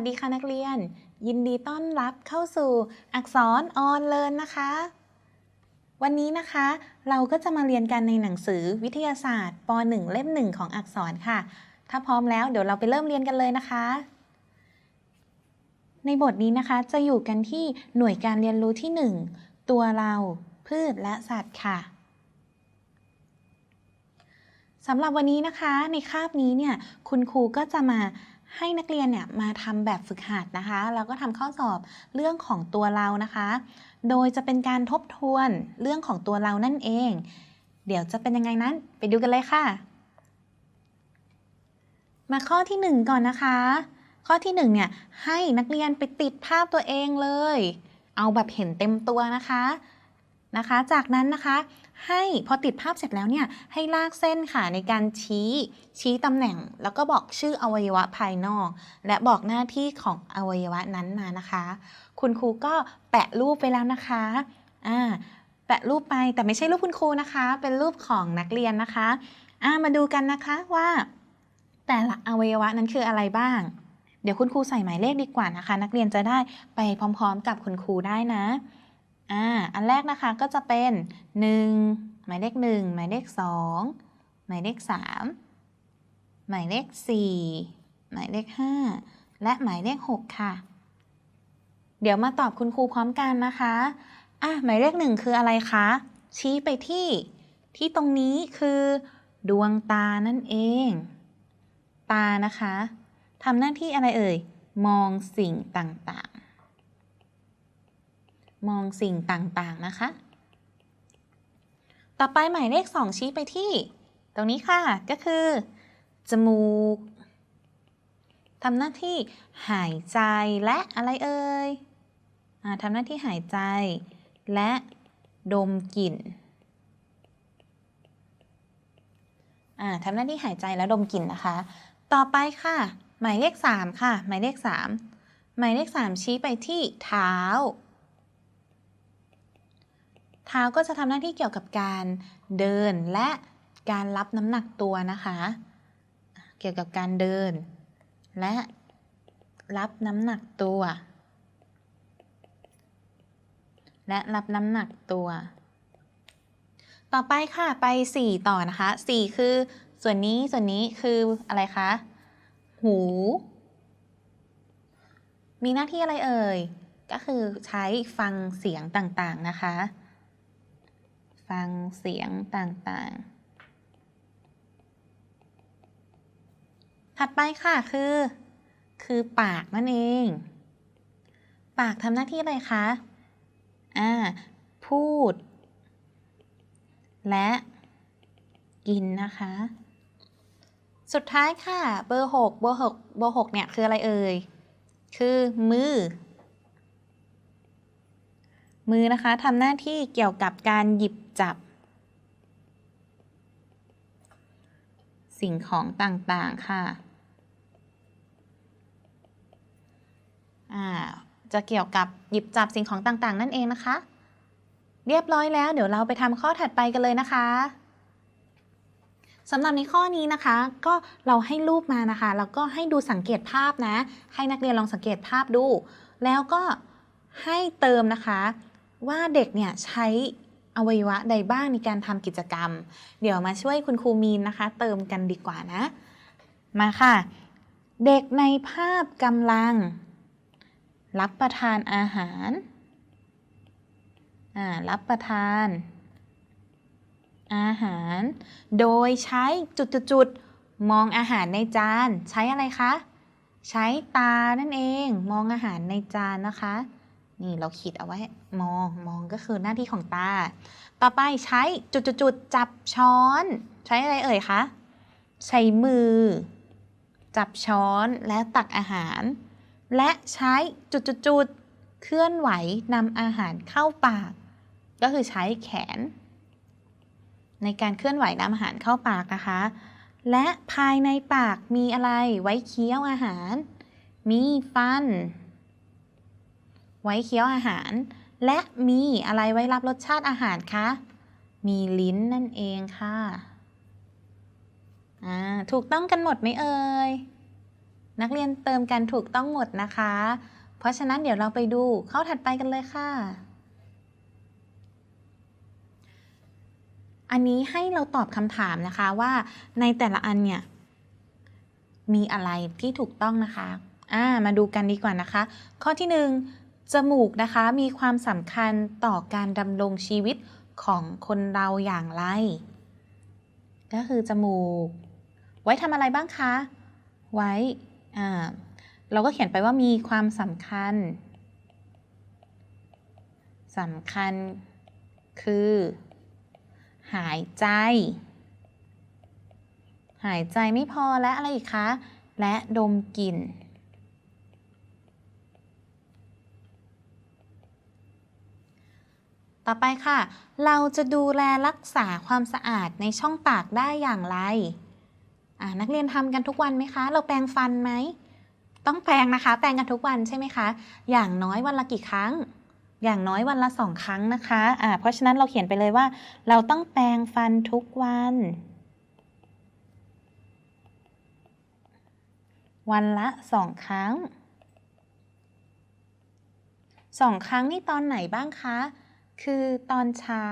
วัสดีค่ะนักเรียน ยินดีต้อนรับเข้าสู่อักษรออนเลินนะคะ วันนี้นะคะ เราก็จะมาเรียนกันในหนังสือวิทยาศาสตร์ป .1 เล่มหนึ่งของอักษรค่ะ ถ้าพร้อมแล้วเดี๋ยวเราไปเริ่มเรียนกันเลยนะคะ ในบทนี้นะคะจะอยู่กันที่หน่วยการเรียนรู้ที่ 1 ตัวเรา พืชและสัตว์ค่ะสำหรับวันนี้นะคะในคาบนี้เนี่ยคุณครูก็จะมา ให้นักเรียนเนี่ยมาทำแบบฝึกหัดนะคะ แล้วก็ทำข้อสอบเรื่องของตัวเรานะคะ โดยจะเป็นการทบทวนเรื่องของตัวเรานั่นเอง เดี๋ยวจะเป็นยังไงนั้น ไปดูกันเลยค่ะ มาข้อที่ 1 ก่อนนะคะ ข้อที่1เนี่ยให้นักเรียนไปติดภาพตัวเองเลย เอาแบบเห็นเต็มตัวนะคะ นะคะ จากนั้นนะคะให้พอติดภาพเสร็จแล้วเนี่ยให้ลากเส้นค่ะในการชี้ชี้ตำแหน่ง แล้วก็บอกชื่ออวัยวะภายนอก และบอกหน้าที่ของอวัยวะนั้นมานะคะ คุณครูก็แปะรูปไปแล้วนะคะอ่าแปะรูปไปแต่ไม่ใช่รูปคุณครูนะคะ เป็นรูปของนักเรียนนะคะอ่ามาดูกันนะคะว่า แต่ละอวัยวะนั้นคืออะไรบ้าง เดี๋ยวคุณครูใส่หมายเลขดีกว่านะคะ นักเรียนจะได้ไปพร้อม ๆ กับคุณครูได้นะ อ่าอันแรกนะคะก็จะเป็น 1 หมายเลข 1 หมายเลข 2 หมายเลข 3 หมายเลข 4 หมายเลข 5 และหมายเลข 6 ค่ะ เดี๋ยวมาตอบคุณครูพร้อมกันนะคะอะหมายเลข 1 คืออะไรคะ ชี้ไปที่ที่ตรงนี้คือดวงตานั่นเอง ตานะคะทำหน้าที่อะไรเอ่ย มองสิ่งต่าง มองสิ่งต่างๆนะคะ ต่อไปหมายเลข 2 ชี้ไปที่ ตรงนี้ค่ะก็คือ จมูกทำหน้าที่หายใจและอะไรเอ่ยอทำหน้าที่หายใจ และดมกลิ่นทำหน้าที่หายใจและดมกลิ่นนะคะ ต่อไปค่ะ หมายเลข 3 ค่ะ หมายเลข 3 หมายเลข 3 ชี้ไปที่เท้า เท้าก็จะทำหน้าที่เกี่ยวกับการเดินและการรับน้ำหนักตัวนะคะ เกี่ยวกับการเดิน และรับน้ำหนักตัว และรับน้ำหนักตัว ต่อไปค่ะไป 4 ต่อนะคะ 4 คือส่วนนี้ส่วนนี้คืออะไรคะ หู มีหน้าที่อะไรเอ่ย ก็คือใช้ฟังเสียงต่างๆนะคะ ฟังเสียงต่างๆ ถัดไปค่ะคือ คือปากนั่นเอง ปากทำหน้าที่อะไรคะ อ่า พูด และกินนะคะ สุดท้ายค่ะ เบอร์6เบอร์6เบอร์6เนี่ยคืออะไรเอ่ย คือมือ มือนะคะทำหน้าที่เกี่ยวกับการหยิบจับ สิ่งของต่างๆค่ะอ่าจะเกี่ยวกับหยิบจับสิ่งของต่างๆ นั่นเองนะคะ เรียบร้อยแล้ว เดี๋ยวเราไปทำข้อถัดไปกันเลยนะคะสำหรับในข้อนี้นะคะ ก็เราให้รูปมานะคะ แล้วก็ให้ดูสังเกตภาพนะ ให้นักเรียนลองสังเกตภาพดู แล้วก็ให้เติมนะคะ ว่าเด็กเนี่ยใช้อวัยวะใดบ้างในการทำกิจกรรม เดี๋ยวมาช่วยคุณครูมีนนะคะ เติมกันดีกว่านะ มาค่ะ เด็กในภาพกำลัง รับประทานอาหารรับประทาน อาหาร โดยใช้จุดๆมองอาหารในจาน ใช้อะไรคะ ใช้ตานั่นเอง มองอาหารในจานนะคะ นี่เราขีดเอาไว้ มองมองก็คือหน้าที่ของตา ต่อไปใช้จุดๆๆจับช้อน ใช้อะไรเอ่ยคะใช้มือ จับช้อนและตักอาหาร และใช้จุดๆๆเคลื่อนไหวนำอาหารเข้าปาก ก็คือใช้แขน ในการเคลื่อนไหวนำอาหารเข้าปากนะคะ และภายในปากมีอะไรไว้เคี้ยวอาหาร มีฟัน ไว้เคี้ยวอาหาร และมีอะไรไว้รับรสชาติอาหารคะ มีลิ้นนั่นเองค่ะอ่าถูกต้องกันหมดไหมเอ่ย นักเรียนเติมกันถูกต้องหมดนะคะ เพราะฉะนั้นเดี๋ยวเราไปดูข้อถัดไปกันเลยค่ะ อันนี้ให้เราตอบคำถามนะคะว่าในแต่ละอันเนี่ยมีอะไรที่ถูกต้องนะคะ อ่า มาดูกันดีกว่านะคะ ข้อที่หนึ่ง จมูกนะคะมีความสำคัญต่อการดำรงชีวิตของคนเราอย่างไร ก็คือจมูก ไว้ทำอะไรบ้างคะ ไว้เราก็เขียนไปว่ามีความสำคัญสำคัญคือ หายใจ หายใจไม่พอและอะไรอีกคะ และดมกลิ่น ต่อไปค่ะ เราจะดูแลรักษาความสะอาดในช่องปากได้อย่างไร นักเรียนทำกันทุกวันไหมคะ เราแปรงฟันไหม ต้องแปรงนะคะ แปรงกันทุกวันใช่ไหมคะ อย่างน้อยวันละกี่ครั้ง อย่างน้อยวันละสองครั้งนะคะอ่าเพราะฉะนั้นเราเขียนไปเลยว่า เราต้องแปรงฟันทุกวัน วันละสองครั้งสองครั้งนี่ตอนไหนบ้างคะ คือตอนเช้า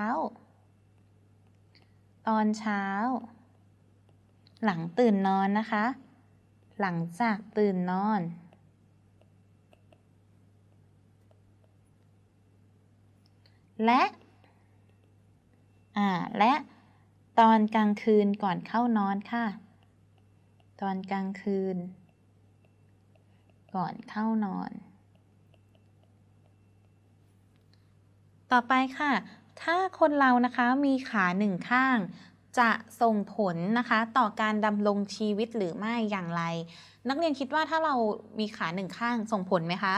ตอนเช้า หลังตื่นนอนนะคะ หลังจากตื่นนอน และ อ่า และตอนกลางคืนก่อนเข้านอนค่ะ ตอนกลางคืน ก่อนเข้านอน ต่อไปค่ะ ถ้าคนเรานะคะมีขาหนึ่งข้าง จะส่งผลนะคะต่อการดำรงชีวิตหรือไม่อย่างไร นักเรียนคิดว่าถ้าเรามีขาหนึ่งข้างส่งผลไหมคะ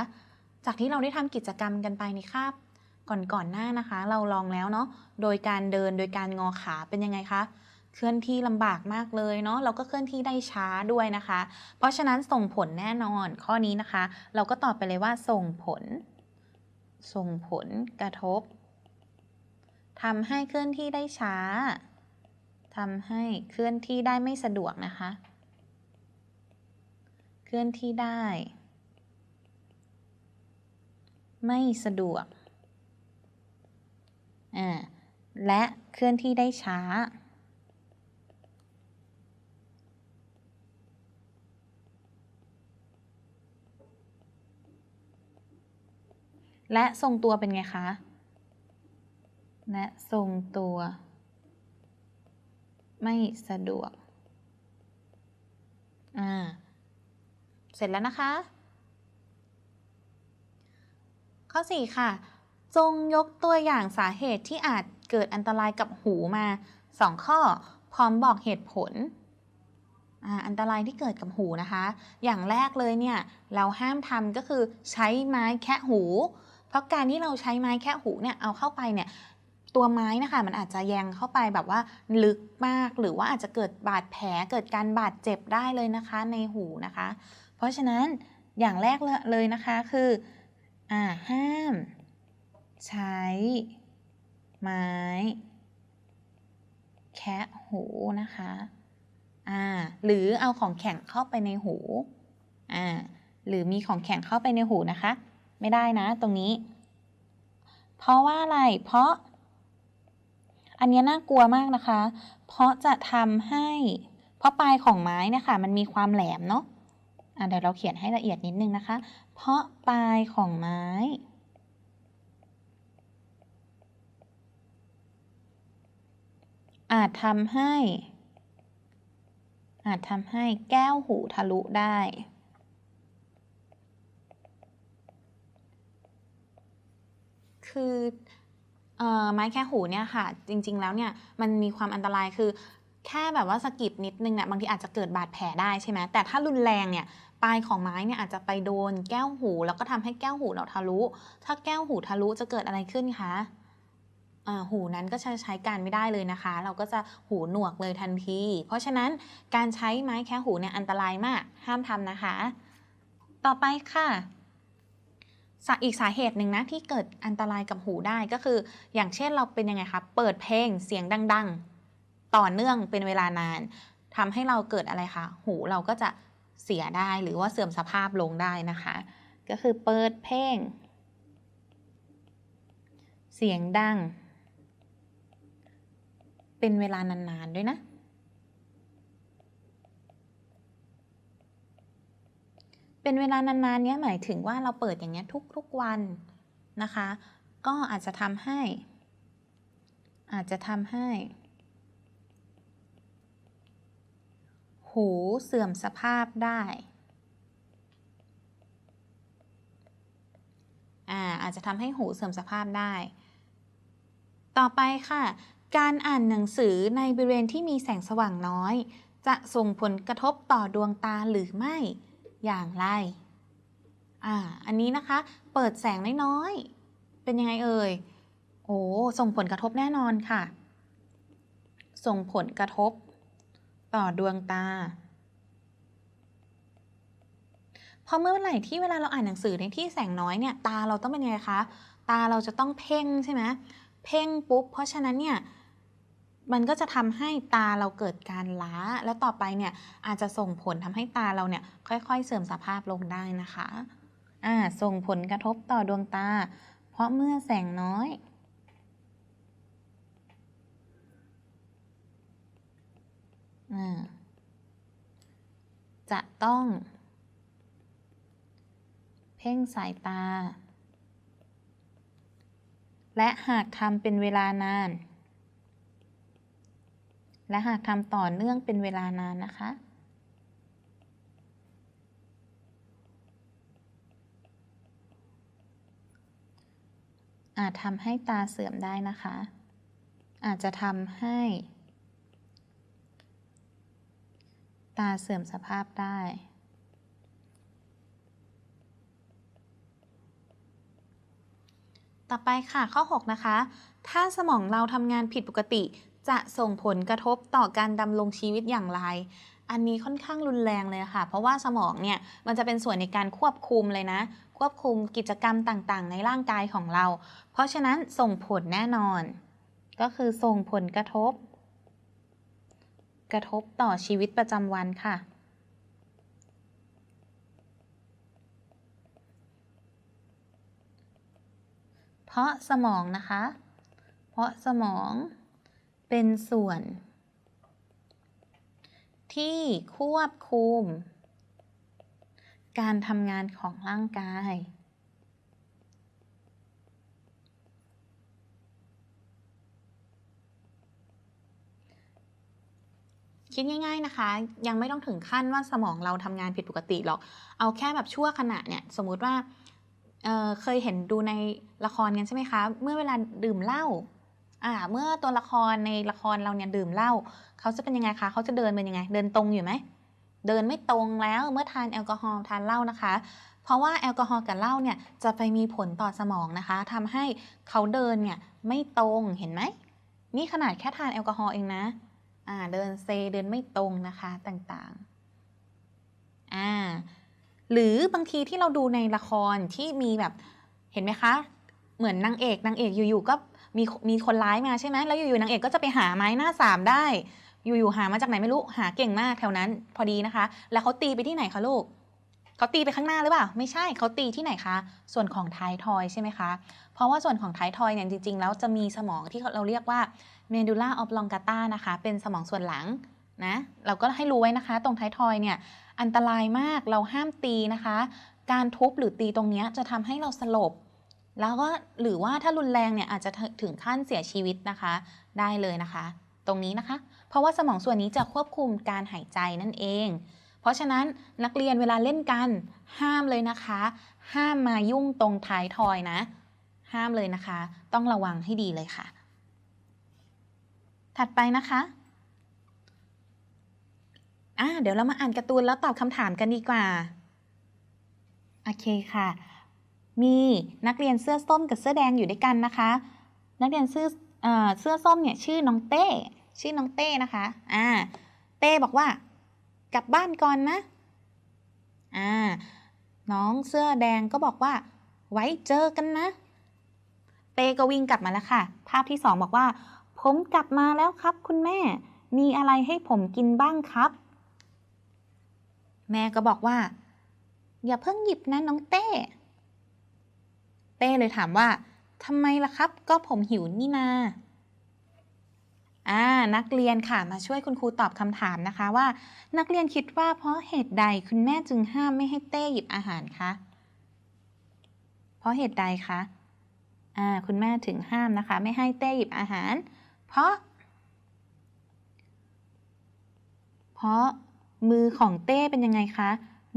จากที่เราได้ทำกิจกรรมกันไปในคาบก่อนๆหน้านะคะ เราลองแล้วเนาะโดยการเดินโดยการงอขาเป็นยังไงคะเคลื่อนที่ลำบากมากเลยเนาะเราก็เคลื่อนที่ได้ช้าด้วยนะคะ เพราะฉะนั้นส่งผลแน่นอนข้อนี้นะคะ เราก็ตอบไปเลยว่าส่งผล ส่งผลกระทบทำให้เคลื่อนที่ได้ช้าทำให้เคลื่อนที่ได้ไม่สะดวกนะคะ เคลื่อนที่ได้ ไม่สะดวก อ่า และเคลื่อนที่ได้ช้า และทรงตัวเป็นไงคะ และทรงตัว ไม่สะดวก อ่า เสร็จแล้วนะคะ ข้อ 4 ค่ะ จงยกตัวอย่างสาเหตุที่อาจเกิดอันตรายกับหูมา 2 ข้อ พร้อมบอกเหตุผลอ่าอันตรายที่เกิดกับหูนะคะ อย่างแรกเลยเนี่ย เราห้ามทำก็คือใช้ไม้แคะหู เพราะการที่เราใช้ไม้แคะหูเนี่ยเอาเข้าไปเนี่ยตัวไม้นะคะมันอาจจะแยงเข้าไปแบบว่าลึกมากหรือว่าอาจจะเกิดบาดแผลเกิดการบาดเจ็บได้เลยนะคะในหูนะคะ เพราะฉะนั้นอย่างแรกเลยนะคะคืออ่าห้าม ใช้ ไม้ แคะหูนะคะอ่าหรือเอาของแข็งเข้าไปในหูอ่าหรือมีของแข็งเข้าไปในหูนะคะ ไม่ได้นะตรงนี้ เพราะว่าอะไร เพราะ อันนี้น่ากลัวมากนะคะ เพราะจะทำให้ เพราะปลายของไม้นี่ยค่ะมันมีความแหลมเนาะะเดี๋ยวเราเขียนให้ละเอียดนิดนึงนะคะ เพราะปลายของไม้ อาจทำให้ อาจทำให้แก้วหูทะลุได้ คือไม้แค่หูเนี่ยค่ะ จริง ๆ แล้วเนี่ยมันมีความอันตรายคือ แค่แบบว่าสกิดนิดนึงเนี่ยบางทีอาจจะเกิดบาดแผลได้ใช่ไหมแต่ถ้ารุนแรงเนี่ยปลายของไม้เนี่ยอาจจะไปโดนแก้วหู แล้วก็ทำให้แก้วหูเราทะลุ ถ้าแก้วหูทะลุจะเกิดอะไรขึ้นคะหูนั้นก็จะใช้การไม่ได้เลยนะคะ เราก็จะหูหนวกเลยทันที เพราะฉะนั้นการใช้ไม้แค่หูเนี่ยอันตรายมาก ห้ามทำนะคะ ต่อไปค่ะ อีกสาเหตุหนึ่งนะที่เกิดอันตรายกับหูได้ก็คือ อย่างเช่นเราเป็นยังไงคะเปิดเพลงเสียงดัง ๆ ต่อเนื่องเป็นเวลานานทำให้เราเกิดอะไรคะหูเราก็จะเสียได้หรือว่าเสื่อมสภาพลงได้นะคะ ก็คือเปิดเพลง เสียงดัง เป็นเวลานานๆด้วยนะ เป็นเวลานานๆเนี้ยหมายถึงว่าเราเปิดอย่างเงี้ยทุกๆวันนะคะ ก็อาจจะทำให้ อาจจะทำให้ หูเสื่อมสภาพได้อาอาจจะทำให้หูเสื่อมสภาพได้ ต่อไปค่ะ การอ่านหนังสือในบริเวณที่มีแสงสว่างน้อย จะส่งผลกระทบต่อดวงตาหรือไม่ อย่างไร อ่า อันนี้นะคะ เปิดแสงน้อยๆ เป็นยังไงเอ่ย โอ้ ส่งผลกระทบแน่นอนค่ะ ส่งผลกระทบ ต่อดวงตาพราะเมื่อไหร่ที่เวลาเราอ่านหนังสือในที่แสงน้อยเนี่ย ตาเราต้องเป็นยังไงคะ ตาเราจะต้องเพ่งใช่ไหม เพ่งปุ๊บ เพราะฉะนั้นเนี่ย มันก็จะทำให้ตาเราเกิดการล้า แล้วต่อไปเนี่ยอาจจะส่งผลทำให้ตาเราเนี่ยค่อยๆ เสื่อมสภาพลงได้นะคะอ่าส่งผลกระทบต่อดวงตา เพราะเมื่อแสงน้อย จะต้อง เพ่งสายตา และหากทำเป็นเวลานาน และหากทำต่อเนื่องเป็นเวลานานนะคะ อาจทำให้ตาเสื่อมได้นะคะ อาจจะทำให้ ตาเสื่อมสภาพได้ต่อไปค่ะข้อ 6 นะคะ ถ้าสมองเราทำงานผิดปกติ จะส่งผลกระทบต่อการดำรงชีวิตอย่างไร อันนี้ค่อนข้างรุนแรงเลยค่ะ เพราะว่าสมองเนี่ยมันจะเป็นส่วนในการควบคุมเลยนะ ควบคุมกิจกรรมต่างๆ ในร่างกายของเรา เพราะฉะนั้นส่งผลแน่นอน ก็คือส่งผลกระทบ กระทบต่อชีวิตประจำวันค่ะเพราะสมองนะคะ เพราะสมอง เป็นส่วน ที่ควบคุม การทำงานของร่างกายคิดง่ายๆนะคะ ยังไม่ต้องถึงขั้นว่าสมองเราทำงานผิดปกติหรอก เอาแค่แบบชั่วขณะเนี่ย สมมุติว่าเเคยเห็นดูในละครกันใช่ไหมคะ เมื่อเวลาดื่มเหล้า อ่าเมื่อตัวละครในละครเราเนี่ยดื่มเหล้าเขาจะเป็นยังไงคะเขาจะเดินเป็นยังไง เดินตรงอยู่ไหมเดินไม่ตรงแล้วเมื่อทานแอลกอฮอล์ทานเหล้านะคะ เพราะว่าแอลกอฮอล์กับเหล้าเนี่ยจะไปมีผลต่อสมองนะคะทำให้เขาเดินเนี่ยไม่ตรงเห็นไหมนี่ขนาดแค่ทานแอลกอฮอล์เองนะอ่าเดินเซเดินไม่ตรงนะคะต่างๆอ่าหรือบางทีที่เราดูในละครที่มีแบบเห็นไหมคะ เหมือนนางเอกนางเอกอยู่ๆก็ มีมีคนร้ายมาใช่ไหมแล้วอยู่ๆนางเอกก็จะไปหาไม้หน้าสามได้ อยู่ๆหามาจากไหนไม่รู้หาเก่งมากแถวนั้นพอดีนะคะ แล้วเขาตีไปที่ไหนคะลูกเขาตีไปข้างหน้าหรือเปล่า ไม่ใช่เขาตีที่ไหนคะ ส่วนของท้ายทอยใช่ไหมคะ เพราะว่าส่วนของท้ายทอยเนี่ยจริงๆ แล้วจะมีสมองที่เราเรียกว่า medulla oblongata นะคะ เป็นสมองส่วนหลังนะ เราก็ให้รู้ไว้นะคะ ตรงท้ายทอยเนี่ยอันตรายมากเราห้ามตีนะคะ การทุบหรือตีตรงเนี้ยจะทำให้เราสลบ แล้วก็หรือว่าถ้ารุนแรงเนี่ยอาจจะถึงขั้นเสียชีวิตนะคะ ได้เลยนะคะ ตรงนี้นะคะ เพราะว่าสมองส่วนนี้จะควบคุมการหายใจนั่นเอง เพราะฉะนั้นนักเรียนเวลาเล่นกันห้ามเลยนะคะ ห้ามมายุ่งตรงท้ายทอยนะ ห้ามเลยนะคะ ต้องระวังให้ดีเลยค่ะ ถัดไปนะคะอะเดี๋ยวเรามาอ่านการ์ตูนแล้วตอบคำถามกันดีกว่า โอเคค่ะ มีนักเรียนเสื้อส้มกับเสื้อแดงอยู่ด้วยกันนะคะ นักเรียนเสื้อเอ่อเสื้อส้มเนี่ยชื่อน้องเต้ ชื่อน้องเต้นะคะ อ่า เต้บอกว่ากลับบ้านก่อนนะ อ่า น้องเสื้อแดงก็บอกว่า ไว้เจอกันนะ เต้ก็วิ่งกลับมาแล้วค่ะ ภาพที่สองบอกว่า ผมกลับมาแล้วครับคุณแม่ มีอะไรให้ผมกินบ้างครับ แม่ก็บอกว่า อย่าเพิ่งหยิบนะน้องเต้ เต้เลยถามว่าทำไมล่ะครับ ก็ผมหิวนี่นาอ่านักเรียนค่ะมาช่วยคุณครูตอบคำถามนะคะว่า นักเรียนคิดว่าเพราะเหตุใดคุณแม่จึงห้ามไม่ให้เต้หยิบอาหารคะเพราะเหตุใดคะอ่าคุณแม่ถึงห้ามนะคะ ไม่ให้เต้หยิบอาหาร เพราะ เพราะมือของเต้เป็นยังไงคะ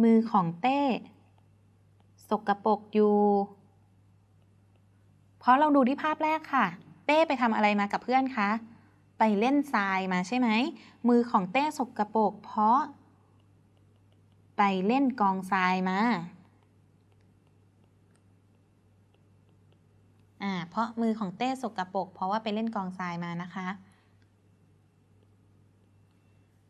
มือของเต้ สกปรกอยู่ เพราะเราดูที่ภาพแรกค่ะ เต้ไปทำอะไรมากับเพื่อนคะ ไปเล่นทรายมาใช่ไหม มือของเต้สกปรกเพราะ ไปเล่นกองทรายมาอ่าเพราะมือของเต้สกปรกเพราะว่าไปเล่นกองทรายมานะคะ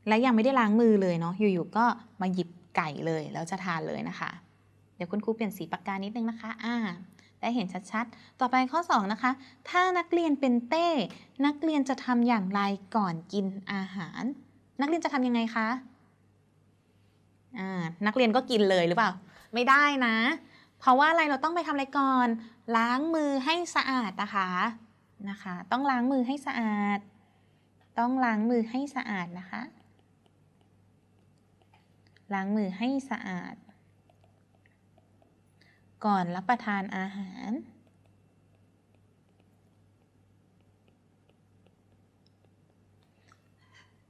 และยังไม่ได้ล้างมือเลยเนาะอยู่ๆก็มาหยิบไก่เลยแล้วจะทานเลยนะคะ เดี๋ยวคุณครูเปลี่ยนสีปากกานิดนึงนะคะ อ่า ได้เห็นชัดๆ ต่อไปข้อ 2 นะคะ ถ้านักเรียนเป็นเต้ นักเรียนจะทำอย่างไรก่อนกินอาหาร นักเรียนจะทำยังไงคะอ่านักเรียนก็กินเลยหรือเปล่า ไม่ได้นะ เพราะว่าอะไรเราต้องไปทำอะไรก่อน ล้างมือให้สะอาดนะคะนะคะ ต้องล้างมือให้สะอาด ต้องล้างมือให้สะอาดนะคะ ล้างมือให้สะอาด ก่อนรับประทานอาหาร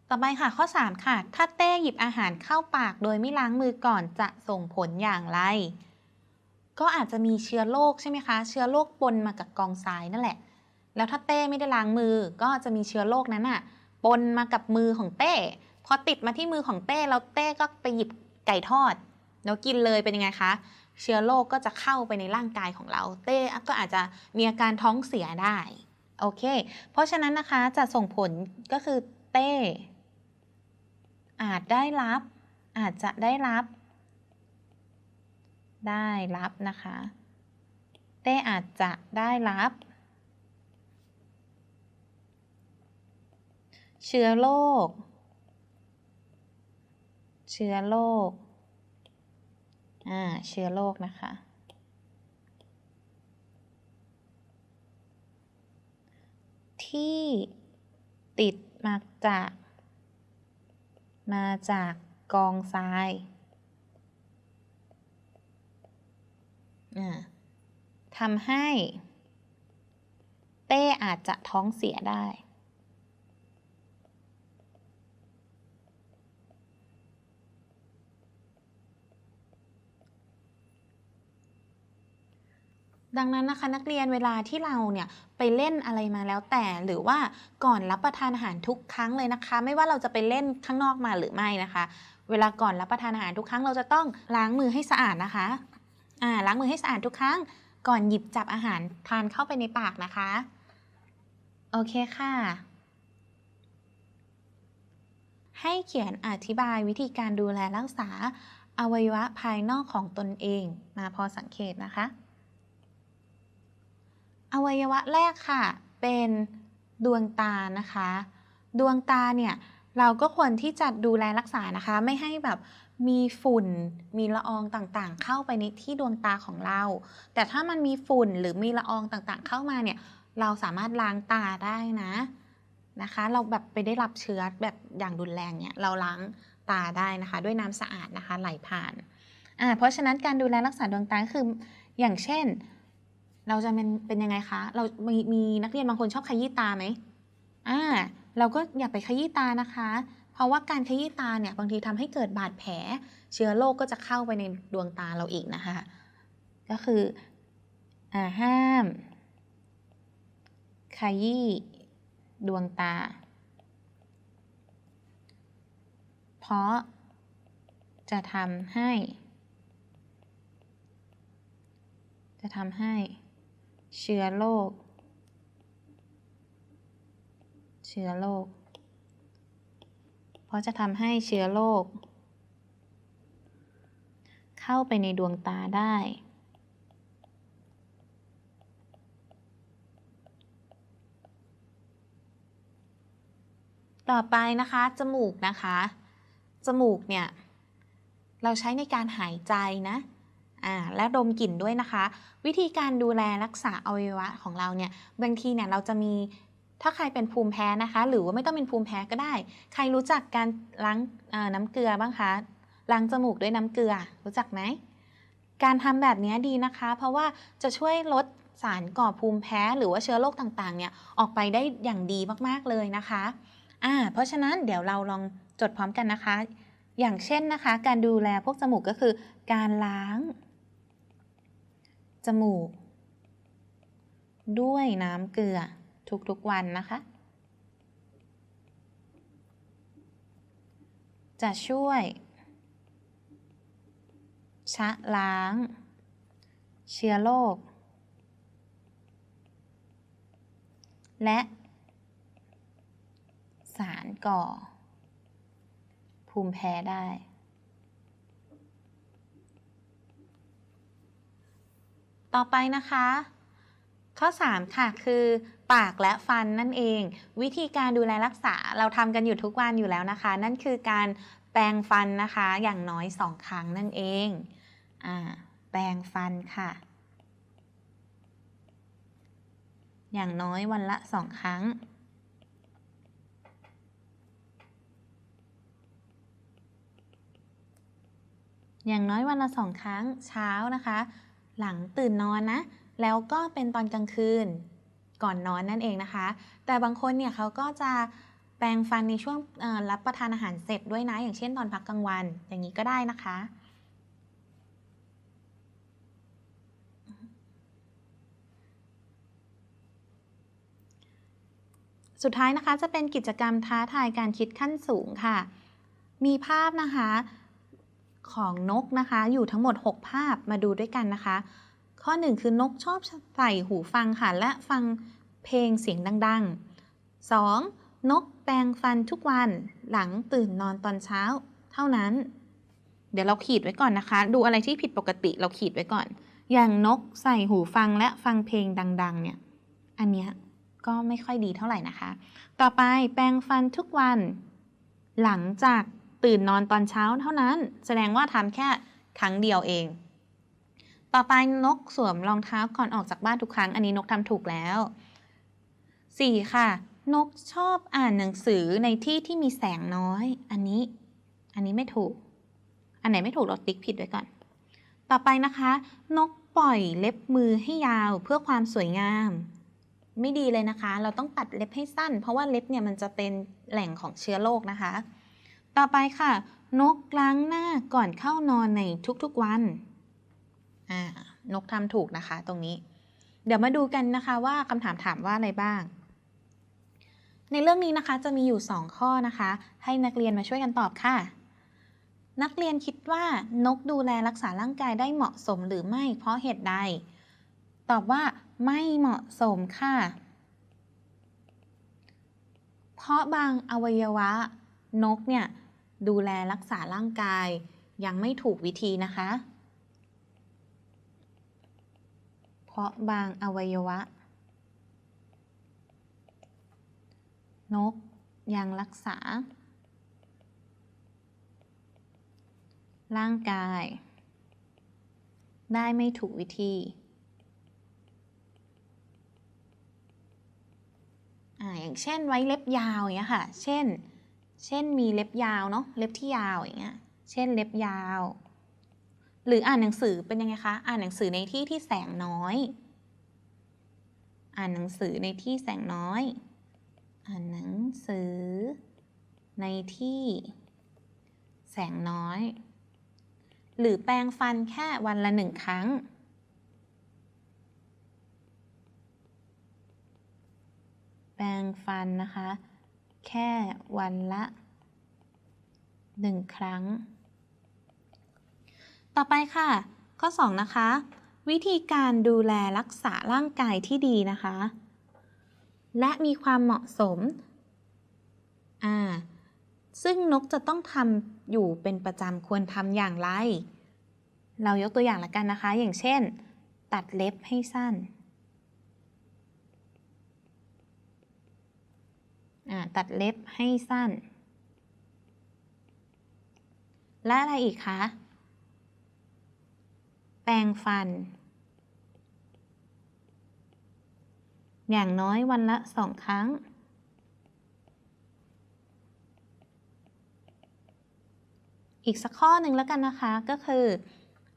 ต่อไปค่ะข้อ 3 ค่ะ ถ้าเต้หยิบอาหารเข้าปากโดยไม่ล้างมือก่อนจะส่งผลอย่างไร ก็อาจจะมีเชื้อโรคใช่ไหมคะ เชื้อโรคปนมากับกองทรายนั่นแหละ แล้วถ้าเต้ไม่ได้ล้างมือก็จะมีเชื้อโรคนั้นอะปนมากับมือของเต้พอติดมาที่มือของเต้แล้วเต้ก็ไปหยิบไก่ทอด แล้วกินเลยเป็นยังไงคะ เชื้อโรคก็จะเข้าไปในร่างกายของเรา เต้ก็อาจจะมีอาการท้องเสียได้โอเค เพราะฉะนั้นนะคะจะส่งผลก็คือเต้ อาจได้รับ อาจจะได้รับ ได้รับนะคะ เต้อาจจะได้รับ เชื้อโรคเชื้อโรค อ่าเชื้อโรคนะคะ ที่ติดมาจาก มาจากกองทรายทำให้ เต้อาจจะท้องเสียได้ ดังนั้นนะคะนักเรียนเวลาที่เราเนี่ยไปเล่นอะไรมาแล้วแต่ หรือว่าก่อนรับประทานอาหารทุกครั้งเลยนะคะ ไม่ว่าเราจะไปเล่นข้างนอกมาหรือไม่นะคะ เวลาก่อนรับประทานอาหารทุกครั้งเราจะต้องล้างมือให้สะอาดนะคะอ่าล้างมือให้สะอาดทุกครั้ง ก่อนหยิบจับอาหารทานเข้าไปในปากนะคะโอเคค่ะ ให้เขียนอธิบายวิธีการดูแลรักษาอวัยวะภายนอกของตนเองมาพอสังเกตนะคะ อวัยวะแรกค่ะ เป็นดวงตานะคะ ดวงตาเนี่ยเราก็ควรที่จะดูแลรักษานะคะ ไม่ให้แบบมีฝุ่น มีละอองต่างๆ เข้าไปในที่ดวงตาของเรา แต่ถ้ามันมีฝุ่นหรือมีละอองต่างๆ เข้ามาเนี่ย เราสามารถล้างตาได้นะนะคะ เราแบบไปได้รับเชื้อแบบอย่างรุนแรงเนี่ยเราล้างตาได้นะคะ ด้วยน้ำสะอาดนะคะไหลผ่านอ่าเพราะฉะนั้นการดูแลรักษาดวงตาคืออย่างเช่น เราจะเป็นเป็นยังไงคะ เรามีมีนักเรียนบางคนชอบขยี้ตาไหมอ่าเราก็อย่าไปขยี้ตานะคะ เพราะว่าการขยี้ตาเนี่ยบางทีทำให้เกิดบาดแผล เชื้อโรคก็จะเข้าไปในดวงตาเราอีกนะคะ ก็คืออ่าห้าม ขยี้ดวงตา เพราะจะทำให้ จะทำให้ เชื้อโรค เชื้อโรค เพราะจะทำให้เชื้อโรคเข้าไปในดวงตาได้ ต่อไปนะคะ จมูกนะคะ จมูกเนี่ย เราใช้ในการหายใจนะ อ่าและดมกลิ่นด้วยนะคะ วิธีการดูแลรักษาอวัยวะของเราเนี่ยบางทีเนี่ยเราจะมีถ้าใครเป็นภูมิแพ้นะคะ หรือว่าไม่ต้องเป็นภูมิแพ้ก็ได้ ใครรู้จักการล้างน้ำเกลือบ้างคะล้างจมูกด้วยน้ำเกลือรู้จักไหมการทำแบบนี้ดีนะคะ เพราะว่าจะช่วยลดสารก่อภูมิแพ้หรือว่าเชื้อโรคต่างๆ เนี่ยออกไปได้อย่างดีมากๆเลยนะคะอ่าเพราะฉะนั้นเดี๋ยวเราลองจดพร้อมกันนะคะ อย่างเช่นนะคะ การดูแลพวกจมูกก็คือการล้าง จมูก ด้วยน้ำเกลือทุกๆวันนะคะ จะช่วย ชะล้าง เชื้อโรคและ สารก่อ ภูมิแพ้ได้ ต่อไปนะคะ ข้อ 3 ค่ะ คือปากและฟันนั่นเอง วิธีการดูแลรักษาเราทำกันอยู่ทุกวันอยู่แล้วนะคะ นั่นคือการแปรงฟันนะคะอย่างน้อย 2 ครั้งนั่นเองอ่าแปรงฟันค่ะ อย่างน้อยวันละ 2 ครั้งอย่างน้อยวันละสองครั้งเช้านะคะ หลังตื่นนอนนะ แล้วก็เป็นตอนกลางคืน ก่อนนอนนั่นเองนะคะ แต่บางคนเนี่ยเขาก็จะแปรงฟันในช่วงรับประทานอาหารเสร็จด้วยนะ อย่างเช่นตอนพักกลางวัน อย่างนี้ก็ได้นะคะ สุดท้ายนะคะจะเป็นกิจกรรมท้าทายการคิดขั้นสูงค่ะ มีภาพนะคะ ของนกนะคะ อยู่ทั้งหมด 6 ภาพมาดูด้วยกันนะคะ ข้อ 1 คือนกชอบใส่หูฟังค่ะ และฟังเพลงเสียงดัง ๆ 2. นกแปรงฟันทุกวันหลังตื่นนอนตอนเช้า เท่านั้น เดี๋ยวเราขีดไว้ก่อนนะคะ ดูอะไรที่ผิดปกติเราขีดไว้ก่อน อย่างนกใส่หูฟังและฟังเพลงดัง ๆ เนี่ย อันเนี้ยก็ไม่ค่อยดีเท่าไหร่นะคะ ต่อไปแปรงฟันทุกวัน หลังจาก ตื่นนอนตอนเช้าเท่านั้น แสดงว่าทำแค่ครั้งเดียวเอง ต่อไปนกสวมรองเท้าก่อนออกจากบ้านทุกครั้ง อันนี้นกทำถูกแล้ว 4. ค่ะ นกชอบอ่านหนังสือในที่ที่มีแสงน้อย อันนี้ อันนี้ไม่ถูก อันไหนไม่ถูกเราติ๊กผิดไว้ก่อน ต่อไปนะคะ นกปล่อยเล็บมือให้ยาวเพื่อความสวยงาม ไม่ดีเลยนะคะ เราต้องตัดเล็บให้สั้น เพราะว่าเล็บเนี่ยมันจะเป็นแหล่งของเชื้อโรคนะคะ ต่อไปค่ะ นกล้างหน้าก่อนเข้านอนในทุกๆวัน อ่า นกทำถูกนะคะ ตรงนี้ เดี๋ยวมาดูกันนะคะว่าคำถามถามว่าอะไรบ้าง ในเรื่องนี้นะคะจะมีอยู่ 2 ข้อนะคะ ให้นักเรียนมาช่วยกันตอบค่ะ นักเรียนคิดว่านกดูแลรักษาร่างกายได้เหมาะสมหรือไม่ เพราะเหตุใด ตอบว่าไม่เหมาะสมค่ะ เพราะบางอวัยวะ นกเนี่ยดูแลรักษาร่างกายยังไม่ถูกวิธีนะคะ เพราะบางอวัยวะ นกยังรักษา ร่างกาย ได้ไม่ถูกวิธีอ่าอย่างเช่นไว้เล็บยาวอย่างเงี้ยค่ะ เช่น เช่นมีเล็บยาวเนาะเล็บที่ยาวอย่างเงี้ย เช่นเล็บยาว หรืออ่านหนังสือเป็นยังไงคะ อ่านหนังสือในที่ที่แสงน้อย อ่านหนังสือในที่แสงน้อย อ่านหนังสือ ในที่ แสงน้อย หรือแปรงฟันแค่วันละหนึ่งครั้งแปรงฟันนะคะ แค่วันละหนึ่งครั้ง ต่อไปค่ะ ข้อ 2 นะคะ วิธีการดูแลรักษาร่างกายที่ดีนะคะ และมีความเหมาะสม อ่า ซึ่งนกจะต้องทำอยู่เป็นประจำควรทำอย่างไร เรายกตัวอย่างละกันนะคะ อย่างเช่น ตัดเล็บให้สั้น อ่า ตัดเล็บให้สั้น และอะไรอีกคะ แปรงฟัน อย่างน้อยวันละสองครั้ง อีกสักข้อหนึ่งแล้วกันนะคะก็คือ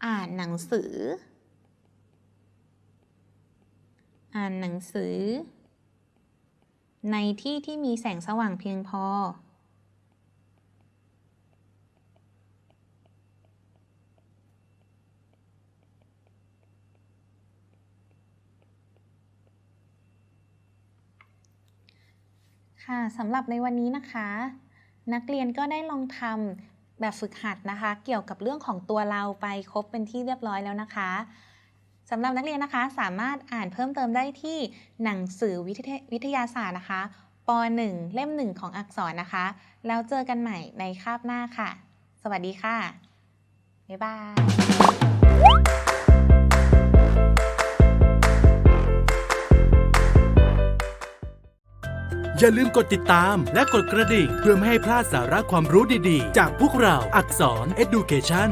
อ่านหนังสือ อ่านหนังสือ ในที่ที่มีแสงสว่างเพียงพอ ค่ะสำหรับในวันนี้นะคะ นักเรียนก็ได้ลองทำแบบฝึกหัดนะคะ เกี่ยวกับเรื่องของตัวเราไปครบเป็นที่เรียบร้อยแล้วนะคะ สำหรับนักเรียนนะคะสามารถอ่านเพิ่มเติมได้ที่หนังสือวิทยวิทยาศาสตร์นะคะป .1 เล่ม 1 ของอักษรนะคะ แล้วเจอกันใหม่ในคาบหน้าค่ะ สวัสดีค่ะ บ๊ายบายอย่าลืมกดติดตามและกดกระดิ่ง เพื่อไม่ให้พลาดสาระความรู้ดีๆ จากพวกเราอักษร Education